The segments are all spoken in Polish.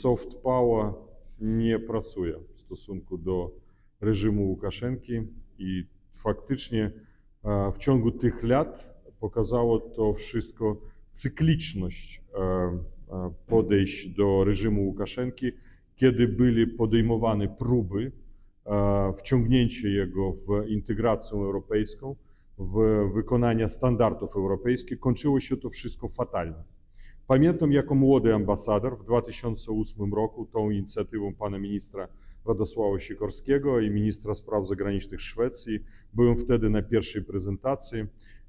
soft power nie pracuje w stosunku do reżimu Łukaszenki i faktycznie e, w ciągu tych lat pokazało to wszystko cykliczność e, e, podejść do reżimu Łukaszenki, kiedy byli podejmowane próby wciągnięcia jego w integrację europejską, w wykonanie standardów europejskich, kończyło się to wszystko fatalnie. Pamiętam jako młody ambasador w 2008 roku tą inicjatywą pana ministra Radosława Sikorskiego i ministra spraw zagranicznych Szwecji. Byłem wtedy na pierwszej prezentacji.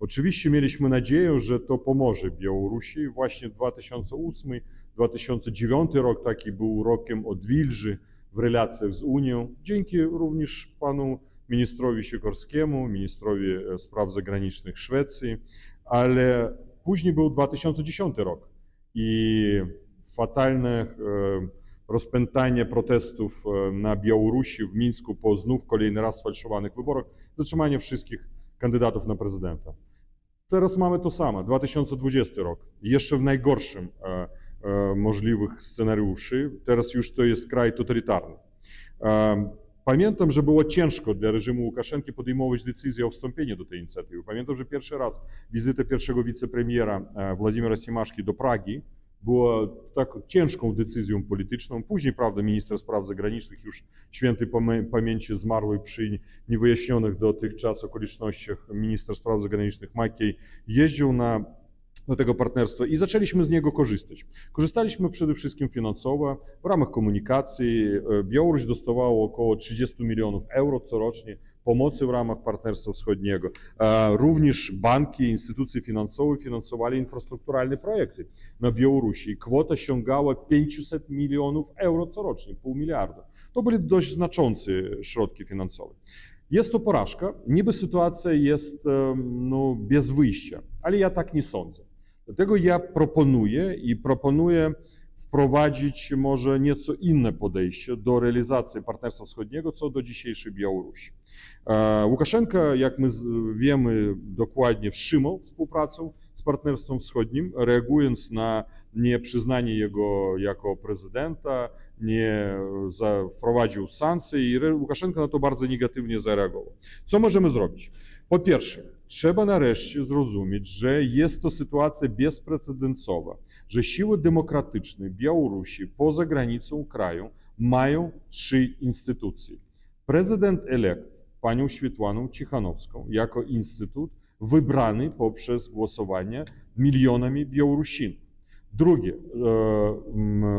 Oczywiście mieliśmy nadzieję, że to pomoże Białorusi. Właśnie 2008-2009 rok taki był rokiem odwilży w relacjach z Unią. Dzięki również panu ministrowi Sikorskiemu, ministrowi e, spraw zagranicznych Szwecji, ale później był 2010 rok i fatalne rozpętanie protestów e, na Białorusi, w Mińsku po znów kolejny raz sfałszowanych wyborach, zatrzymanie wszystkich kandydatów na prezydenta. Teraz mamy to samo, 2020 rok, jeszcze w najgorszym e, e, możliwych scenariuszy. Teraz już to jest kraj totalitarny. Pamiętam, że było ciężko dla reżimu Łukaszenki podejmować decyzję o wstąpieniu do tej inicjatywy. Pamiętam, że pierwszy raz wizyta pierwszego wicepremiera e, Władimira Siemaszki do Pragi była tak ciężką decyzją polityczną. Później, prawda, minister spraw zagranicznych już świętej pamię- pamięci zmarły przy niewyjaśnionych dotychczas okolicznościach minister spraw zagranicznych Makiej jeździł na do tego partnerstwa i zaczęliśmy z niego korzystać. Korzystaliśmy przede wszystkim finansowo w ramach komunikacji. E, Białoruś dostawała około 30 milionów euro corocznie pomocy w ramach Partnerstwa Wschodniego. E, Również banki, instytucje finansowe finansowali infrastrukturalne projekty na Białorusi. Kwota sięgała 500 milionów euro corocznie, pół miliarda. To były dość znaczące środki finansowe. Jest to porażka, niby sytuacja jest no, bez wyjścia, ale ja tak nie sądzę. Dlatego ja proponuję i proponuję wprowadzić może nieco inne podejście do realizacji Partnerstwa Wschodniego co do dzisiejszej Białorusi. E, Łukaszenka, jak my wiemy dokładnie, wstrzymał współpracę z Partnerstwem Wschodnim, reagując na nieprzyznanie jego jako prezydenta, nie wprowadził sankcje i Łukaszenka na to bardzo negatywnie zareagował. Co możemy zrobić? Po pierwsze, trzeba nareszcie zrozumieć, że jest to sytuacja bezprecedensowa, że siły demokratyczne Białorusi poza granicą kraju mają trzy instytucje. Prezydent elekt panią Świetłaną Cichanowską jako instytut wybrany poprzez głosowanie milionami Białorusinów. Drugie, e,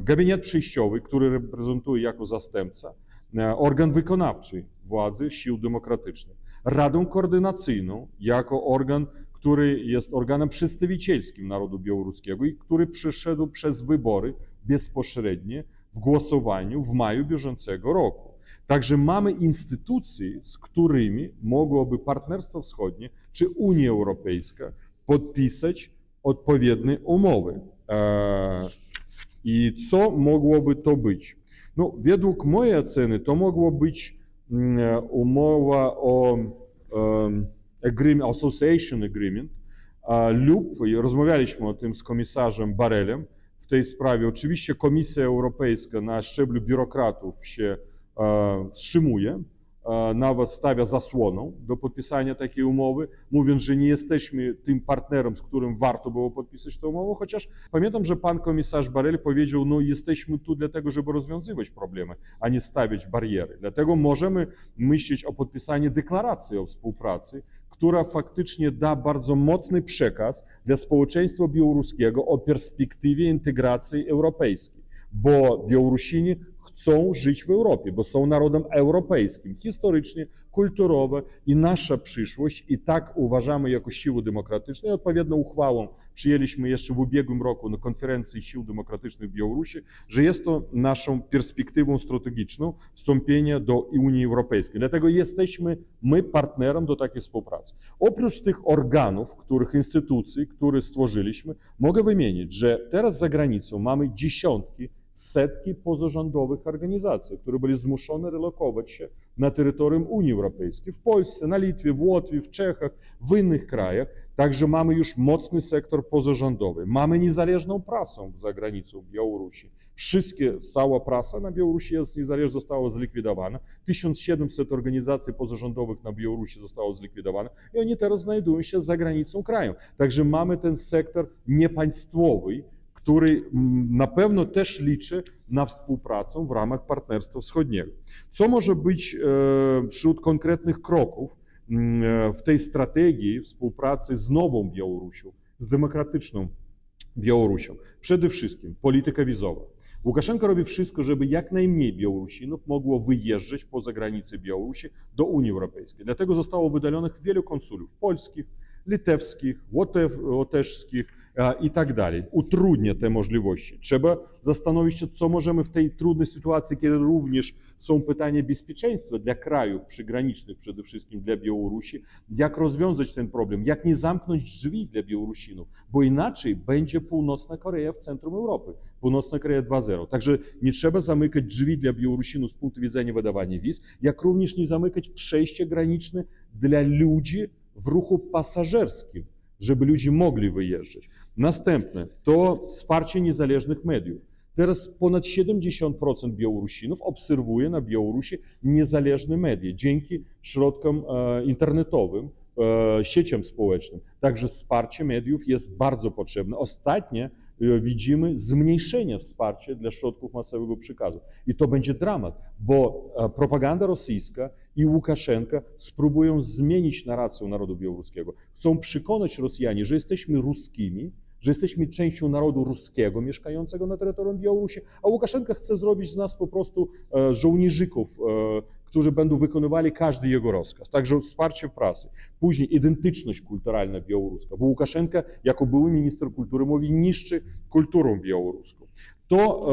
gabinet przejściowy, który reprezentuje jako zastępca e, organ wykonawczy władzy sił demokratycznych. Radę koordynacyjną jako organ, który jest organem przedstawicielskim narodu białoruskiego i który przyszedł przez wybory bezpośrednie w głosowaniu w maju bieżącego roku. Także mamy instytucje, z którymi mogłoby Partnerstwo Wschodnie czy Unia Europejska podpisać odpowiednie umowy. E, I co mogłoby to być? No, według mojej oceny to mogło być umowa o em, agreement, association agreement lub, rozmawialiśmy o tym z komisarzem Barelem w tej sprawie, oczywiście Komisja Europejska na szczeblu biurokratów się wstrzymuje, nawet stawia zasłoną do podpisania takiej umowy, mówiąc, że nie jesteśmy tym partnerem, z którym warto było podpisać tę umowę, chociaż pamiętam, że pan komisarz Barel powiedział, no jesteśmy tu dlatego, żeby rozwiązywać problemy, a nie stawiać bariery. Dlatego możemy myśleć o podpisaniu deklaracji o współpracy, która faktycznie da bardzo mocny przekaz dla społeczeństwa białoruskiego o perspektywie integracji europejskiej, bo Białorusini chcą żyć w Europie, bo są narodem europejskim, historycznie, kulturowo i nasza przyszłość i tak uważamy jako siły demokratyczne. Odpowiednią uchwałą przyjęliśmy jeszcze w ubiegłym roku na konferencji sił demokratycznych w Białorusi, że jest to naszą perspektywą strategiczną wstąpienia do Unii Europejskiej. Dlatego jesteśmy my partnerem do takiej współpracy. Oprócz tych organów, których instytucji, które stworzyliśmy, mogę wymienić, że teraz za granicą mamy dziesiątki setki pozarządowych organizacji, które były zmuszone relokować się na terytorium Unii Europejskiej, w Polsce, na Litwie, w Łotwie, w Czechach, w innych krajach. Także mamy już mocny sektor pozarządowy. Mamy niezależną prasę za granicą Białorusi. Wszystkie, cała prasa na Białorusi jest niezależna, została zlikwidowana. 1700 organizacji pozarządowych na Białorusi zostało zlikwidowane i oni teraz znajdują się za granicą kraju. Także mamy ten sektor niepaństwowy, który mm, na pewno też liczy na współpracę w ramach Partnerstwa Wschodniego. Co może być e, wśród konkretnych kroków mm, e, w tej strategii współpracy z nową Białorusią, z demokratyczną Białorusią? Przede wszystkim polityka wizowa. Łukaszenko robi wszystko, żeby jak najmniej Białorusinów mogło wyjeżdżać poza granice Białorusi do Unii Europejskiej. Dlatego zostało wydalonych wielu konsulów polskich, litewskich, łotew, łotewskich i tak dalej. Utrudnia możliwości. Trzeba zastanowić się, co możemy w tej trudnej sytuacji, kiedy również są pytania bezpieczeństwa dla krajów przygranicznych, przede wszystkim dla Białorusi, jak rozwiązać ten problem, jak nie zamknąć drzwi dla Białorusinów, bo inaczej będzie Północna Korea w centrum Europy. Północna Korea 2.0. Także nie trzeba zamykać drzwi dla Białorusinów z punktu widzenia wydawania wiz, jak również nie zamykać przejścia graniczne dla ludzi w ruchu pasażerskim, żeby ludzie mogli wyjeżdżać. Następne to wsparcie niezależnych mediów. Teraz ponad 70% Białorusinów obserwuje na Białorusi niezależne media dzięki środkom e, internetowym, e, sieciom społecznym. Także wsparcie mediów jest bardzo potrzebne. Ostatnie widzimy zmniejszenie wsparcia dla środków masowego przekazu. I to będzie dramat, bo e, propaganda rosyjska i Łukaszenka spróbują zmienić narrację narodu białoruskiego. Chcą przekonać Rosjanie, że jesteśmy ruskimi, że jesteśmy częścią narodu ruskiego mieszkającego na terytorium Białorusi, a Łukaszenka chce zrobić z nas po prostu e, żołnierzyków, e, którzy będą wykonywali każdy jego rozkaz. Także wsparcie prasy. Później identyczność kulturalna białoruska, bo Łukaszenka jako były minister kultury mówi niszczy kulturę białoruską. To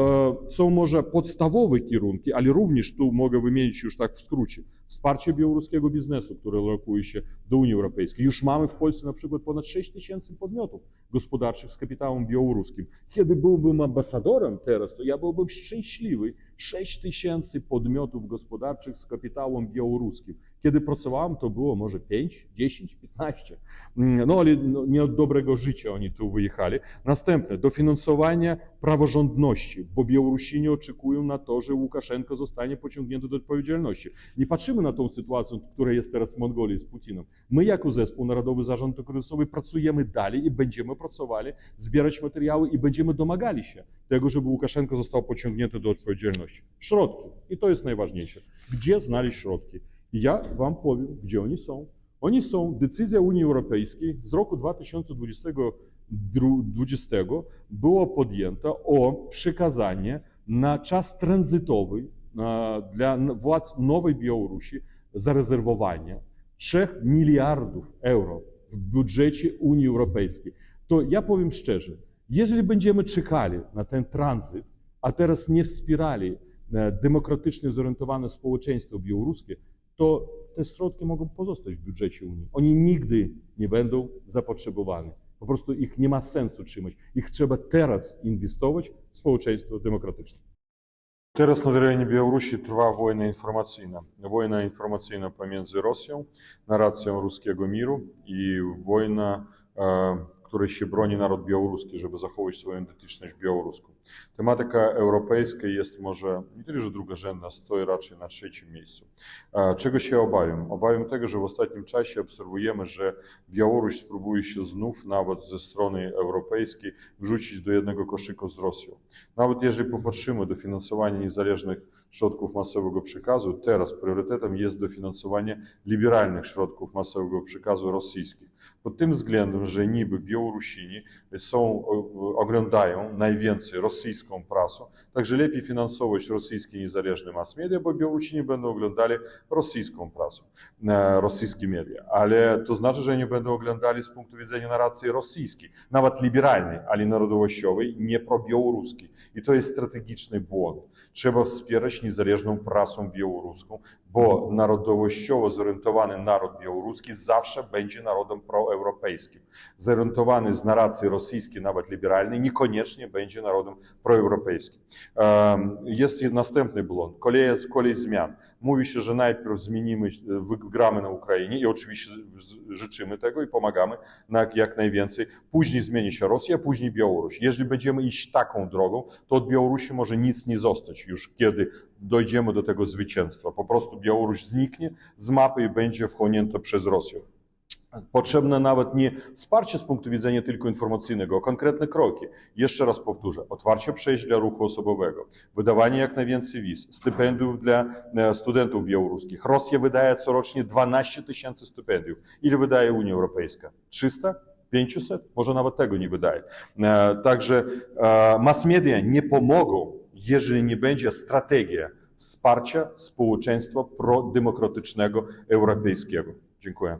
e, są może podstawowe kierunki, ale również tu mogę wymienić już tak w skrócie. Wsparcie białoruskiego biznesu, który lokuje się do Unii Europejskiej. Już mamy w Polsce na przykład ponad 6 tysięcy podmiotów gospodarczych z kapitałem białoruskim. Kiedy byłbym ambasadorem teraz, to ja byłbym szczęśliwy. 6 tysięcy podmiotów gospodarczych z kapitałem białoruskim. Kiedy pracowałem, to było może 5, 10, 15. Mm, No ale no, nie od dobrego życia oni tu wyjechali. Następne, dofinansowanie praworządności, bo Białorusini oczekują na to, że Łukaszenko zostanie pociągnięty do odpowiedzialności. Nie patrzymy na tą sytuację, która jest teraz w Mongolii z Putinem. My jako zespół Narodowy Zarząd Antykryzysowy pracujemy dalej i będziemy pracowali, zbierać materiały i będziemy domagali się tego, żeby Łukaszenko został pociągnięty do odpowiedzialności. Środki. I to jest najważniejsze. Gdzie znaleźć środki? I ja wam powiem, gdzie oni są. Oni są, decyzja Unii Europejskiej z roku 2020 była podjęta o przekazanie na czas tranzytowy e, dla władz Nowej Białorusi zarezerwowanie 3 miliardów euro w budżecie Unii Europejskiej. To ja powiem szczerze, jeżeli będziemy czekali na ten tranzyt, a teraz nie wspierali e, demokratycznie zorientowane społeczeństwo białoruskie, to te środki mogą pozostać w budżecie Unii. Oni nigdy nie będą zapotrzebowane. Po prostu ich nie ma sensu trzymać. Ich trzeba teraz inwestować w społeczeństwo demokratyczne. Teraz na terenie Białorusi trwa wojna informacyjna. Wojna informacyjna pomiędzy Rosją, narracją ruskiego miru i wojna, e, której się broni naród białoruski, żeby zachować swoją identyczność białoruską. Tematyka europejska jest może nie tyle, że drugorzędna, stoi raczej na trzecim miejscu. Czego się obawiam? Obawiam tego, że w ostatnim czasie obserwujemy, że Białoruś spróbuje się znów, nawet ze strony europejskiej, wrzucić do jednego koszyka z Rosją. Nawet jeżeli popatrzymy dofinansowanie niezależnych środków masowego przekazu, teraz priorytetem jest dofinansowanie liberalnych środków masowego przekazu rosyjskich. Pod tym względem, że niby Białorusini są, o- oglądają najwięcej rosyjską prasę, także lepiej finansować rosyjskie niezależne mass media, bo Białorusini będą oglądali rosyjską prasę, e, rosyjskie media. Ale to znaczy, że nie będą oglądali z punktu widzenia narracji rosyjskiej, nawet liberalnej, ale narodowościowej, nie probiałoruskiej. I to jest strategiczny błąd. Trzeba wspierać niezależną prasę białoruską, bo narodowościowo zorientowany naród białoruski zawsze będzie narodem proeuropejskim. zorientowany z narracji rosyjskiej, nawet liberalnej, niekoniecznie będzie narodem proeuropejskim. Jest następny blok, kolej, kolej zmian. Mówi się, że najpierw zmienimy, wygramy na Ukrainie i oczywiście życzymy tego i pomagamy jak najwięcej. Później zmieni się Rosja, później Białoruś. Jeżeli będziemy iść taką drogą, to od Białorusi może nic nie zostać już, kiedy dojdziemy do tego zwycięstwa. Po prostu Białoruś zniknie z mapy i będzie wchłonięta przez Rosję. Potrzebne nawet nie wsparcie z punktu widzenia tylko informacyjnego, a konkretne kroki. Jeszcze raz powtórzę, otwarcie przejść dla ruchu osobowego, wydawanie jak najwięcej wiz, stypendiów dla e, studentów białoruskich. Rosja wydaje corocznie 12 tysięcy stypendiów. Ile wydaje Unia Europejska? 300? 500? Może nawet tego nie wydaje. E, Także e, mass media nie pomogą, jeżeli nie będzie strategia wsparcia społeczeństwa prodemokratycznego europejskiego. Dziękuję.